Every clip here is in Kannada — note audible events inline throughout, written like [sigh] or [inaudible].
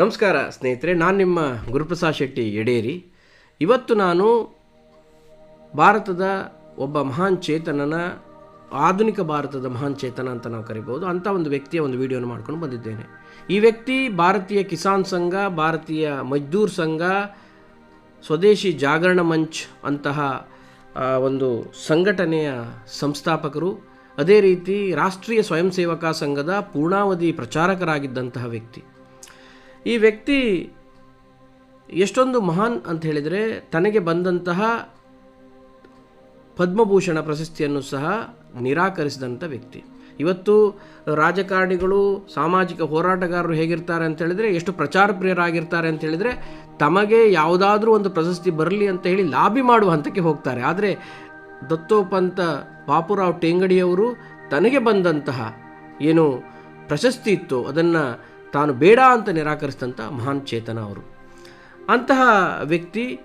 ನಮಸ್ಕಾರ ಸ್ನೇಹಿತರೆ, ನಾನು ನಿಮ್ಮ ಗುರುಪ್ರಸಾದ್ ಶೆಟ್ಟಿ ಎಡೇರಿ ಇವತ್ತು ನಾನು ಭಾರತದ ಒಬ್ಬ ಮಹಾನ್ ಚೇತನನ, ಆಧುನಿಕ ಭಾರತದ ಮಹಾನ್ ಚೇತನ ಅಂತ ನಾವು ಕರಿಬೋದು ಅಂಥ ಒಂದು ವ್ಯಕ್ತಿಯ ಒಂದು ವಿಡಿಯೋನ ಮಾಡ್ಕೊಂಡು ಬಂದಿದ್ದೇನೆ. ಈ ವ್ಯಕ್ತಿ ಭಾರತೀಯ ಕಿಸಾನ್ ಸಂಘ, ಭಾರತೀಯ ಮಜ್ದೂರ್ ಸಂಘ, ಸ್ವದೇಶಿ ಜಾಗರಣ ಮಂಚ್ ಅಂತಹ ಒಂದು ಸಂಘಟನೆಯ ಸಂಸ್ಥಾಪಕರು, ಅದೇ ರೀತಿ ರಾಷ್ಟ್ರೀಯ ಸ್ವಯಂ ಸೇವಕ ಸಂಘದ ಪೂರ್ಣಾವಧಿ ಪ್ರಚಾರಕರಾಗಿದ್ದಂತಹ ವ್ಯಕ್ತಿ. ಈ ವ್ಯಕ್ತಿ ಎಷ್ಟೊಂದು ಮಹಾನ್ ಅಂತ ಹೇಳಿದರೆ ತನಗೆ ಬಂದಂತಹ ಪದ್ಮಭೂಷಣ ಪ್ರಶಸ್ತಿಯನ್ನು ಸಹ ನಿರಾಕರಿಸಿದಂಥ ವ್ಯಕ್ತಿ. ಇವತ್ತು ರಾಜಕಾರಣಿಗಳು, ಸಾಮಾಜಿಕ ಹೋರಾಟಗಾರರು ಹೇಗಿರ್ತಾರೆ ಅಂತ ಹೇಳಿದರೆ, ಎಷ್ಟು ಪ್ರಚಾರ ಪ್ರಿಯರಾಗಿರ್ತಾರೆ ಅಂತ ಹೇಳಿದರೆ, ತಮಗೆ ಯಾವುದಾದ್ರೂ ಒಂದು ಪ್ರಶಸ್ತಿ ಬರಲಿ ಅಂತ ಹೇಳಿ ಲಾಬಿ ಮಾಡುವ ಹಂತಕ್ಕೆ ಹೋಗ್ತಾರೆ. ಆದರೆ ದತ್ತೋಪಂತ ಬಾಪುರಾವ್ ಟೇಂಗಡಿಯವರು ತನಗೆ ಬಂದಂತಹ ಏನು ಪ್ರಶಸ್ತಿ ಇತ್ತು, ಅದನ್ನು ತಾನು ಬೇಡ ಅಂತ ನಿರಾಕರಿಸಿದಂಥ ಮಹಾನ್ ಚೇತನ ಅವರು. ಅಂತಹ ವ್ಯಕ್ತಿ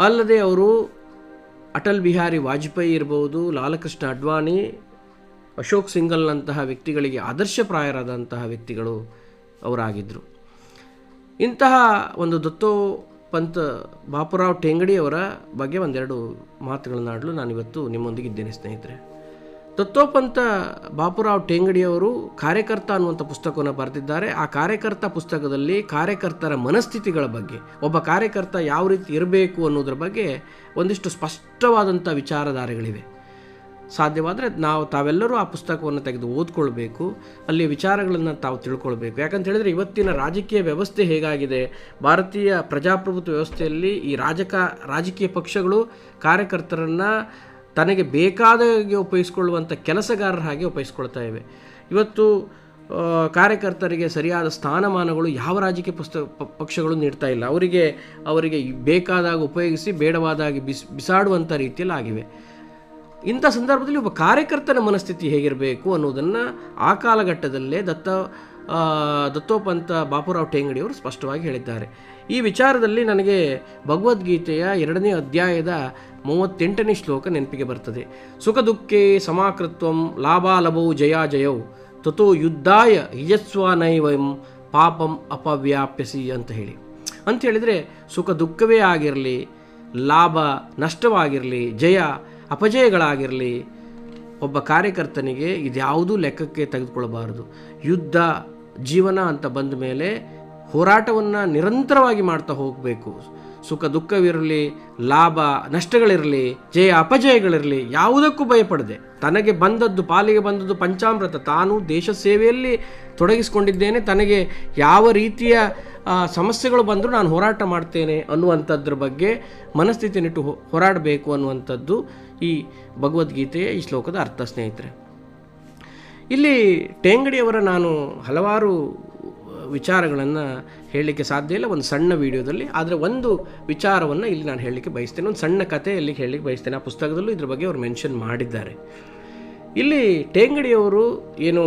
ಅಲ್ಲದೆ ಅವರು ಅಟಲ್ ಬಿಹಾರಿ ವಾಜಪೇಯಿ ಇರ್ಬೋದು, ಲಾಲಕೃಷ್ಣ ಅಡ್ವಾಣಿ, ಅಶೋಕ್ ಸಿಂಗಲ್ನಂತಹ ವ್ಯಕ್ತಿಗಳಿಗೆ ಆದರ್ಶಪ್ರಾಯರಾದಂತಹ ವ್ಯಕ್ತಿಗಳು ಅವರಾಗಿದ್ದರು ಇಂತಹ ಒಂದು ದತ್ತೋ ಪಂತ್ ಬಾಪುರಾವ್ ಟೇಂಗಡಿಯವರ ಬಗ್ಗೆ ಒಂದೆರಡು ಮಾತುಗಳನ್ನಾಡಲು ನಾನಿವತ್ತು ನಿಮ್ಮೊಂದಿಗಿದ್ದೇನೆ ಸ್ನೇಹಿತರೆ. ದತ್ತೋಪಂತ ಬಾಪುರಾವ್ ಟೇಂಗಡಿಯವರು ಕಾರ್ಯಕರ್ತ ಅನ್ನುವಂಥ ಪುಸ್ತಕವನ್ನು ಬರೆದಿದ್ದಾರೆ. ಆ ಕಾರ್ಯಕರ್ತ ಪುಸ್ತಕದಲ್ಲಿ ಕಾರ್ಯಕರ್ತರ ಮನಸ್ಥಿತಿಗಳ ಬಗ್ಗೆ, ಒಬ್ಬ ಕಾರ್ಯಕರ್ತ ಯಾವ ರೀತಿ ಇರಬೇಕು ಅನ್ನೋದ್ರ ಬಗ್ಗೆ ಒಂದಿಷ್ಟು ಸ್ಪಷ್ಟವಾದಂಥ ವಿಚಾರಧಾರೆಗಳಿವೆ. ಸಾಧ್ಯವಾದರೆ ನಾವು ತಾವೆಲ್ಲರೂ ಆ ಪುಸ್ತಕವನ್ನು ತೆಗೆದು ಓದ್ಕೊಳ್ಬೇಕು ಅಲ್ಲಿ ವಿಚಾರಗಳನ್ನು ತಾವು ತಿಳ್ಕೊಳ್ಬೇಕು. ಯಾಕಂತ ಹೇಳಿದರೆ ಇವತ್ತಿನ ರಾಜಕೀಯ ವ್ಯವಸ್ಥೆ ಹೇಗಾಗಿದೆ? ಭಾರತೀಯ ಪ್ರಜಾಪ್ರಭುತ್ವ ವ್ಯವಸ್ಥೆಯಲ್ಲಿ ಈ ರಾಜಕ, ರಾಜಕೀಯ ಪಕ್ಷಗಳು ಕಾರ್ಯಕರ್ತರನ್ನು ತನಗೆ ಬೇಕಾದಾಗೆ ಉಪಯೋಗಿಸ್ಕೊಳ್ಳುವಂಥ ಕೆಲಸಗಾರರ ಹಾಗೆ ಉಪಯೋಗಿಸ್ಕೊಳ್ತಾ ಇವೆ. ಇವತ್ತು ಕಾರ್ಯಕರ್ತರಿಗೆ ಸರಿಯಾದ ಸ್ಥಾನಮಾನಗಳು ಯಾವ ರಾಜಕೀಯ ಪುಸ್ತ ಪಕ್ಷಗಳು ನೀಡ್ತಾ ಇಲ್ಲ. ಅವರಿಗೆ ಅವರಿಗೆ ಬೇಕಾದಾಗ ಉಪಯೋಗಿಸಿ, ಬೇಡವಾದಾಗಿ ಬಿಸ್, ಬಿಸಾಡುವಂಥ ರೀತಿಯಲ್ಲಿ ಆಗಿವೆ. ಇಂಥ ಸಂದರ್ಭದಲ್ಲಿ ಒಬ್ಬ ಕಾರ್ಯಕರ್ತನ ಮನಸ್ಥಿತಿ ಹೇಗಿರಬೇಕು ಅನ್ನೋದನ್ನು ಆ ಕಾಲಘಟ್ಟದಲ್ಲೇ ದತ್ತ ದತ್ತೋಪಂತ ಬಾಪುರಾವ್ ಟೇಂಗಡಿಯವರು ಸ್ಪಷ್ಟವಾಗಿ ಹೇಳಿದ್ದಾರೆ. ಈ ವಿಚಾರದಲ್ಲಿ ನನಗೆ ಭಗವದ್ಗೀತೆಯ ಎರಡನೇ ಅಧ್ಯಾಯದ ಮೂವತ್ತೆಂಟನೇ ಶ್ಲೋಕ ನೆನಪಿಗೆ ಬರ್ತದೆ. ಸುಖ ದುಃಖೇ ಸಮಾಕೃತ್ವಂ ಲಾಭಾಲಭವು ಜಯೌ ತಥೋ ಯುದ್ಧಾಯ ಹಿಜಸ್ವನೈವಂ ಪಾಪಂ ಅಪವ್ಯಾಪ್ಯಸಿ ಅಂತ ಹೇಳಿ. ಅಂತ ಹೇಳಿದರೆ ಸುಖ ದುಃಖವೇ ಆಗಿರಲಿ, ಲಾಭ ನಷ್ಟವಾಗಿರಲಿ, ಜಯ ಅಪಜಯಗಳಾಗಿರಲಿ ಒಬ್ಬ ಕಾರ್ಯಕರ್ತನಿಗೆ ಇದ್ಯಾವುದೂ ಲೆಕ್ಕಕ್ಕೆ ತೆಗೆದುಕೊಳ್ಳಬಾರದು. ಯುದ್ಧ ಜೀವನ ಅಂತ ಬಂದ ಮೇಲೆ ಹೋರಾಟವನ್ನು ನಿರಂತರವಾಗಿ ಮಾಡ್ತಾ ಹೋಗಬೇಕು. ಸುಖ ದುಃಖವಿರಲಿ, ಲಾಭ ನಷ್ಟಗಳಿರಲಿ, ಜಯ ಅಪಜಯಗಳಿರಲಿ, ಯಾವುದಕ್ಕೂ ಭಯಪಡದೆ. ತನಗೆ ಬಂದದ್ದು, ಪಾಲಿಗೆ ಬಂದದ್ದು ಪಂಚಾಮೃತ. ತಾನು ದೇಶ ಸೇವೆಯಲ್ಲಿ ತೊಡಗಿಸಿಕೊಂಡಿದ್ದೇನೆ. ತನಗೆ ಯಾವ ರೀತಿಯ ಸಮಸ್ಯೆಗಳು ಬಂದರೂ ನಾನು ಹೋರಾಟ ಮಾಡ್ತೇನೆ ಅನ್ನುವಂಥದ್ರ ಬಗ್ಗೆ ಮನಸ್ಥಿತಿನಿಟ್ಟು ಹೋರಾಡಬೇಕು ಅನ್ನುವಂಥದ್ದು ಈ ಭಗವದ್ಗೀತೆಯ ಈ ಶ್ಲೋಕದ ಅರ್ಥ ಸ್ನೇಹಿತರೆ. ಇಲ್ಲಿ ಟೇಂಗಡಿಯವರ ನಾನು ಹಲವಾರು ವಿಚಾರಗಳನ್ನು ಹೇಳಲಿಕ್ಕೆ ಸಾಧ್ಯ ಇಲ್ಲ. ಒಂದು ಸಣ್ಣ ವಿಡಿಯೋದಲ್ಲಿ. ಆದರೆ ಒಂದು ವಿಚಾರವನ್ನು ಇಲ್ಲಿ ನಾನು ಹೇಳಲಿಕ್ಕೆ ಬಯಸ್ತೇನೆ. ಒಂದು ಸಣ್ಣ ಕತೆ ಇಲ್ಲಿ ಹೇಳಲಿಕ್ಕೆ ಬಯಸ್ತೇನೆ. ಆ ಪುಸ್ತಕದಲ್ಲೂ ಇದ್ರ ಬಗ್ಗೆ ಅವರು ಮೆನ್ಷನ್ ಮಾಡಿದ್ದಾರೆ. ಇಲ್ಲಿ ಟೇಂಗಡಿಯವರು ಏನು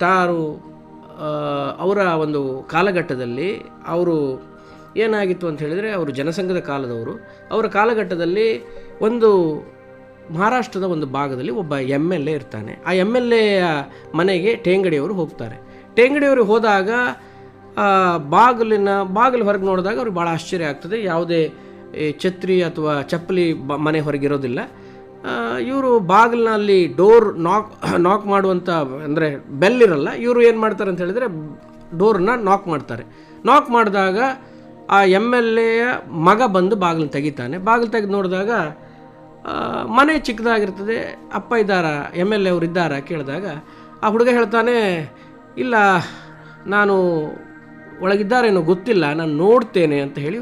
ತಾರು ಅವರ ಒಂದು ಕಾಲಘಟ್ಟದಲ್ಲಿ ಅವರು ಏನಾಗಿತ್ತು ಅಂತ ಹೇಳಿದರೆ ಅವರು ಜನಸಂಘದ ಕಾಲದವರು. ಅವರ ಕಾಲಘಟ್ಟದಲ್ಲಿ ಒಂದು ಮಹಾರಾಷ್ಟ್ರದ ಒಂದು ಭಾಗದಲ್ಲಿ ಒಬ್ಬ ಎಂ ಎಲ್ ಎ ಇರ್ತಾನೆ. ಆ ಎಂ ಎಲ್ ಎಯ ಮನೆಗೆ ಟೇಂಗಡಿಯವರು ಹೋಗ್ತಾರೆ. ಟೇಂಗಡಿಯವರು ಹೋದಾಗ ಬಾಗಿಲಿನ, ಬಾಗಿಲು ಹೊರಗೆ ನೋಡಿದಾಗ ಅವ್ರಿಗೆ ಭಾಳ ಆಶ್ಚರ್ಯ ಆಗ್ತದೆ. ಯಾವುದೇ ಛತ್ರಿ ಅಥವಾ ಚಪ್ಪಲಿ ಬ, ಮನೆ ಹೊರಗಿರೋದಿಲ್ಲ ಇವರು ಬಾಗಿಲಿನಲ್ಲಿ ಡೋರ್ ನಾಕ್ [coughs] ನಾಕ್ ಮಾಡುವಂಥ ಅಂದರೆ ಬೆಲ್ ಇರಲ್ಲ, ಇವರು ಏನು ಮಾಡ್ತಾರೆ ಅಂತ ಹೇಳಿದರೆ, ಡೋರ್ನ ನಾಕ್ ಮಾಡ್ತಾರೆ. ನಾಕ್ ಮಾಡಿದಾಗ ಆ ಎಂ ಎಲ್ ಎಯ ಮಗ ಬಂದು ಬಾಗಿಲು ತೆಗಿತಾನೆ. ಬಾಗಿಲು ತೆಗೆದು ನೋಡಿದಾಗ ಮನೆ ಚಿಕ್ಕದಾಗಿರ್ತದೆ. ಅಪ್ಪ ಇದ್ದಾರಾ, ಎಂ ಎಲ್ ಎ ಅವರು ಇದ್ದಾರಾ ಕೇಳಿದಾಗ, ಆ ಹುಡುಗ ಹೇಳ್ತಾನೆ ಇಲ್ಲ, ನಾನು ಒಳಗಿದ್ದಾರೇನೋ ಗೊತ್ತಿಲ್ಲ, ನಾನು ನೋಡ್ತೇನೆ ಅಂತ ಹೇಳಿ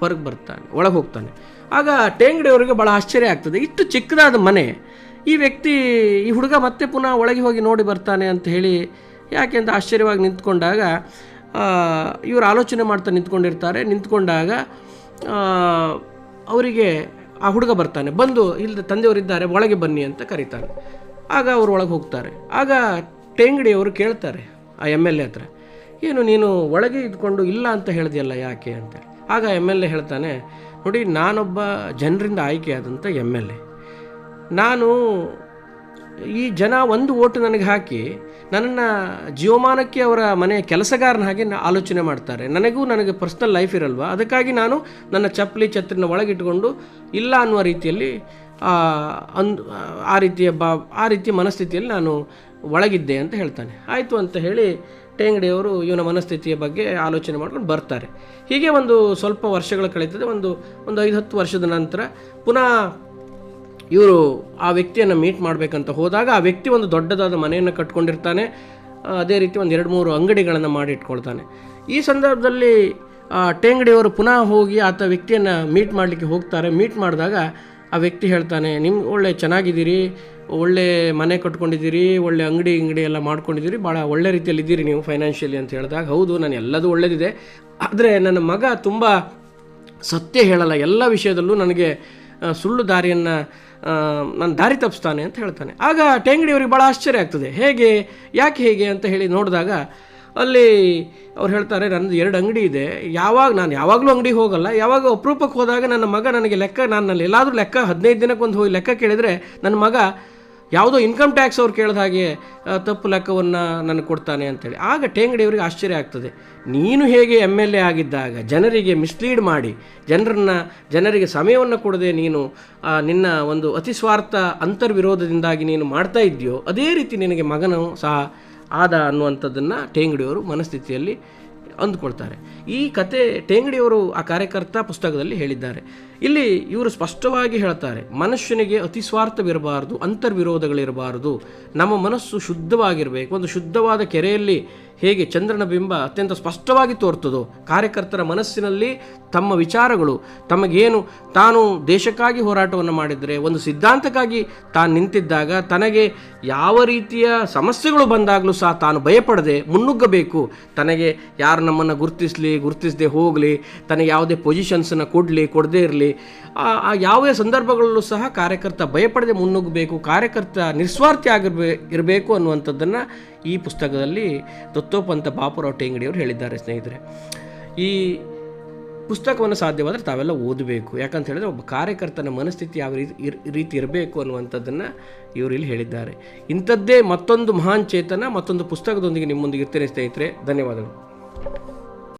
ಹೊರಗೆ ಬರ್ತಾನೆ, ಒಳಗೆ ಹೋಗ್ತಾನೆ. ಆಗ ಟೇಂಗಡಿಯವರಿಗೆ ಭಾಳ ಆಶ್ಚರ್ಯ ಆಗ್ತದೆ. ಇಷ್ಟು ಚಿಕ್ಕದಾದ ಮನೆ, ಈ ವ್ಯಕ್ತಿ, ಈ ಹುಡುಗ ಮತ್ತೆ ಪುನಃ ಒಳಗೆ ಹೋಗಿ ನೋಡಿ ಬರ್ತಾನೆ ಅಂತ ಹೇಳಿ ಯಾಕೆ ಅಂತ ಆಶ್ಚರ್ಯವಾಗಿ ನಿಂತ್ಕೊಂಡಾಗ ಇವರು ಆಲೋಚನೆ ಮಾಡ್ತಾ ನಿಂತ್ಕೊಂಡಿರ್ತಾರೆ. ನಿಂತ್ಕೊಂಡಾಗ ಅವರಿಗೆ ಆ ಹುಡುಗ ಬರ್ತಾನೆ. ಬಂದು ಇಲ್ಲಿ ತಂದೆಯವರಿದ್ದಾರೆ, ಒಳಗೆ ಬನ್ನಿ ಅಂತ ಕರೀತಾನೆ. ಆಗ ಅವರು ಒಳಗೆ ಹೋಗ್ತಾರೆ. ಆಗ ಟೇಂಗಡಿಯವರು ಕೇಳ್ತಾರೆ ಆ ಎಂ ಎಲ್ ಎ ಹತ್ರ. ಏನು ನೀನು ಒಳಗೆ ಇದ್ಕೊಂಡು ಇಲ್ಲ ಅಂತ ಹೇಳಿದೆಯಲ್ಲ ಯಾಕೆ ಅಂತ ಆಗ ಎಂ ಎಲ್ ಎ ಹೇಳ್ತಾನೆ, ನೋಡಿ, ನಾನೊಬ್ಬ ಜನರಿಂದ ಆಯ್ಕೆಯಾದಂಥ ಎಂ ಎಲ್ ಎ. ನಾನು ಈ ಜನ ಒಂದು ಓಟು ನನಗೆ ಹಾಕಿ ನನ್ನ ಜೀವಮಾನಕ್ಕೆ ಅವರ ಮನೆಯ ಕೆಲಸಗಾರನ ಹಾಗೆ ಆಲೋಚನೆ ಮಾಡ್ತಾರೆ. ನನಗೂ ನನಗೆ ಪರ್ಸ್ನಲ್ ಲೈಫ್ ಇರಲ್ವ? ಅದಕ್ಕಾಗಿ ನಾನು ನನ್ನ ಚಪ್ಪಲಿ ಛತ್ರಿನ ಒಳಗಿಟ್ಕೊಂಡು ಇಲ್ಲ ಅನ್ನುವ ರೀತಿಯಲ್ಲಿ ಅಂದ್, ಆ ರೀತಿಯ ಬಾ, ಆ ರೀತಿಯ ಮನಸ್ಥಿತಿಯಲ್ಲಿ ನಾನು ಒಳಗಿದ್ದೆ ಅಂತ ಹೇಳ್ತಾನೆ. ಆಯಿತು ಅಂತ ಹೇಳಿ ಟೇಂಗಡಿಯವರು ಇವನ ಮನಸ್ಥಿತಿಯ ಬಗ್ಗೆ ಆಲೋಚನೆ ಮಾಡ್ಕೊಂಡು ಬರ್ತಾರೆ. ಹೀಗೆ ಒಂದು ಸ್ವಲ್ಪ ವರ್ಷಗಳು ಕಳೀತದೆ ಒಂದು ಒಂದು ಐದು ಹತ್ತು ವರ್ಷದ ನಂತರ ಪುನಃ ಇವರು ಆ ವ್ಯಕ್ತಿಯನ್ನು ಮೀಟ್ ಮಾಡಬೇಕಂತ ಹೋದಾಗ ಆ ವ್ಯಕ್ತಿ ಒಂದು ದೊಡ್ಡದಾದ ಮನೆಯನ್ನು ಕಟ್ಕೊಂಡಿರ್ತಾನೆ. ಅದೇ ರೀತಿ ಒಂದು ಎರಡು ಮೂರು ಅಂಗಡಿಗಳನ್ನು ಮಾಡಿ ಇಟ್ಕೊಳ್ತಾನೆ ಈ ಸಂದರ್ಭದಲ್ಲಿ ಟೇಂಗಡಿಯವರು ಪುನಃ ಹೋಗಿ ಆತ ವ್ಯಕ್ತಿಯನ್ನು ಮೀಟ್ ಮಾಡಲಿಕ್ಕೆ ಹೋಗ್ತಾರೆ. ಮೀಟ್ ಮಾಡಿದಾಗ ಆ ವ್ಯಕ್ತಿ ಹೇಳ್ತಾನೆ ನಿಮ್ಮ ಒಳ್ಳೆ ಚೆನ್ನಾಗಿದ್ದೀರಿ, ಒಳ್ಳೆ ಮನೆ ಕಟ್ಕೊಂಡಿದ್ದೀರಿ, ಒಳ್ಳೆ ಅಂಗಡಿ ಅಂಗಡಿ ಎಲ್ಲ ಮಾಡ್ಕೊಂಡಿದ್ದೀರಿ ಭಾಳ ಒಳ್ಳೆ ರೀತಿಯಲ್ಲಿ ಇದ್ದೀರಿ ನೀವು ಫೈನಾನ್ಷಿಯಲಿ ಅಂತ ಹೇಳಿದಾಗ, ಹೌದು, ನಾನು ಎಲ್ಲದೂ ಒಳ್ಳೆದಿದೆ. ಆದರೆ ನನ್ನ ಮಗ ತುಂಬ ಸತ್ಯ ಹೇಳಲ್ಲ, ಎಲ್ಲ ವಿಷಯದಲ್ಲೂ ನನಗೆ ಸುಳ್ಳು ದಾರಿಯನ್ನು ನಾನು ದಾರಿ ತಪ್ಪಿಸ್ತಾನೆ ಅಂತ ಹೇಳ್ತಾನೆ. ಆಗ ಟೇಂಗಡಿಯವ್ರಿಗೆ ಭಾಳ ಆಶ್ಚರ್ಯ ಆಗ್ತದೆ, ಹೇಗೆ, ಯಾಕೆ ಹೇಗೆ? ಅಂತ ಹೇಳಿ ನೋಡಿದಾಗ ಅಲ್ಲಿ ಅವ್ರು ಹೇಳ್ತಾರೆ ನನ್ನದು ಎರಡು ಅಂಗಡಿ ಇದೆ. ಯಾವಾಗ, ನಾನು ಯಾವಾಗಲೂ ಅಂಗಡಿಗೆ ಹೋಗಲ್ಲ. ಯಾವಾಗ ಅಪರೂಪಕ್ಕೆ ಹೋದಾಗ ನನ್ನ ಮಗ ನನಗೆ ಲೆಕ್ಕ, ನಾನು ಎಲ್ಲಾದರೂ ಲೆಕ್ಕ ಹದಿನೈದು ದಿನಕ್ಕೆ ಒಂದು ಹೋಗಿ ಲೆಕ್ಕ ಕೇಳಿದರೆ ನನ್ನ ಮಗ ಯಾವುದೋ ಇನ್ಕಮ್ ಟ್ಯಾಕ್ಸ್ ಅವ್ರು ಕೇಳಿದ ಹಾಗೆ ತಪ್ಪು ಲೆಕ್ಕವನ್ನು ನನಗೆ ಕೊಡ್ತಾನೆ ಅಂತೇಳಿ. ಆಗ ಟೇಂಗಡಿಯವರಿಗೆ ಆಶ್ಚರ್ಯ ಆಗ್ತದೆ. ನೀನು ಹೇಗೆ ಎಂ ಎಲ್ ಎ ಆಗಿದ್ದಾಗ, ಜನರಿಗೆ ಮಿಸ್ಲೀಡ್ ಮಾಡಿ, ಜನರನ್ನು, ಜನರಿಗೆ ಸಮಯವನ್ನು ಕೊಡದೆ ನೀನು ನಿನ್ನ ಒಂದು ಅತಿ ಸ್ವಾರ್ಥ ಅಂತರ್ವಿರೋಧದಿಂದಾಗಿ ನೀನು ಮಾಡ್ತಾ ಇದೆಯೋ ಅದೇ ರೀತಿ ನಿನಗೆ ಮಗನು ಸಹ ಆದ ಅನ್ನುವಂಥದ್ದನ್ನು ಟೇಂಗಡಿಯವರು ಮನಸ್ಥಿತಿಯಲ್ಲಿ ಅಂದುಕೊಳ್ತಾರೆ. ಈ ಕತೆ ಟೇಂಗಡಿಯವರು ಆ ಕಾರ್ಯಕರ್ತ ಪುಸ್ತಕದಲ್ಲಿ ಹೇಳಿದ್ದಾರೆ. ಇಲ್ಲಿ ಇವರು ಸ್ಪಷ್ಟವಾಗಿ ಹೇಳ್ತಾರೆ, ಮನುಷ್ಯನಿಗೆ ಅತಿ ಸ್ವಾರ್ಥವಿರಬಾರ್ದು, ಅಂತರ್ವಿರೋಧಗಳಿರಬಾರದು, ನಮ್ಮ ಮನಸ್ಸು ಶುದ್ಧವಾಗಿರಬೇಕು, ಒಂದು ಶುದ್ಧವಾದ ಕೆರೆಯಲ್ಲಿ ಹೇಗೆ ಚಂದ್ರನ ಬಿಂಬ ಅತ್ಯಂತ ಸ್ಪಷ್ಟವಾಗಿ ತೋರ್ತದೋ ಕಾರ್ಯಕರ್ತರ ಮನಸ್ಸಿನಲ್ಲಿ ತಮ್ಮ ವಿಚಾರಗಳು, ತಮಗೇನು ತಾನು ದೇಶಕ್ಕಾಗಿ ಹೋರಾಟವನ್ನು ಮಾಡಿದರೆ, ಒಂದು ಸಿದ್ಧಾಂತಕ್ಕಾಗಿ ತಾನು ನಿಂತಿದ್ದಾಗ ತನಗೆ ಯಾವ ರೀತಿಯ ಸಮಸ್ಯೆಗಳು ಬಂದಾಗಲೂ ಸಹ ತಾನು ಭಯಪಡದೆ ಮುನ್ನುಗ್ಗಬೇಕು. ತನಗೆ ಯಾರು ನಮ್ಮನ್ನು ಗುರುತಿಸಲಿ, ಗುರುತಿಸದೆ ಹೋಗಲಿ, ತನಗೆ ಯಾವುದೇ ಪೊಸಿಷನ್ಸನ್ನು ಕೊಡಲಿ, ಕೊಡದೇ ಇರಲಿ. ಆ ಯಾವುದೇ ಸಂದರ್ಭಗಳಲ್ಲೂ ಸಹ ಕಾರ್ಯಕರ್ತ ಭಯಪಡದೆ ಮುನ್ನುಗ್ಗಬೇಕು, ಕಾರ್ಯಕರ್ತ ನಿಸ್ವಾರ್ಥಿ ಆಗಿರ್ಬೇ, ಇರಬೇಕು ಅನ್ನುವಂಥದ್ದನ್ನು ಈ ಪುಸ್ತಕದಲ್ಲಿ ದತ್ತೋಪಂತ ಬಾಪುರಾವ್ ಟೇಂಗಡಿಯವರು ಹೇಳಿದ್ದಾರೆ ಸ್ನೇಹಿತರೆ. ಈ ಪುಸ್ತಕವನ್ನು ಸಾಧ್ಯವಾದರೆ ತಾವೆಲ್ಲ ಓದಬೇಕು. ಯಾಕಂತ ಹೇಳಿದ್ರೆ ಒಬ್ಬ ಕಾರ್ಯಕರ್ತನ ಮನಸ್ಥಿತಿ ಯಾವ ರೀತಿ ರೀತಿ ಇರಬೇಕು ಅನ್ನುವಂಥದ್ದನ್ನು ಇವರು ಇಲ್ಲಿ ಹೇಳಿದ್ದಾರೆ. ಇಂಥದ್ದೇ ಮತ್ತೊಂದು ಮಹಾನ್ ಚೇತನ ಮತ್ತೊಂದು ಪುಸ್ತಕದೊಂದಿಗೆ ನಿಮ್ಮೊಂದಿಗೆ ಇರ್ತೇನೆ ಸ್ನೇಹಿತರೆ. ಧನ್ಯವಾದಗಳು.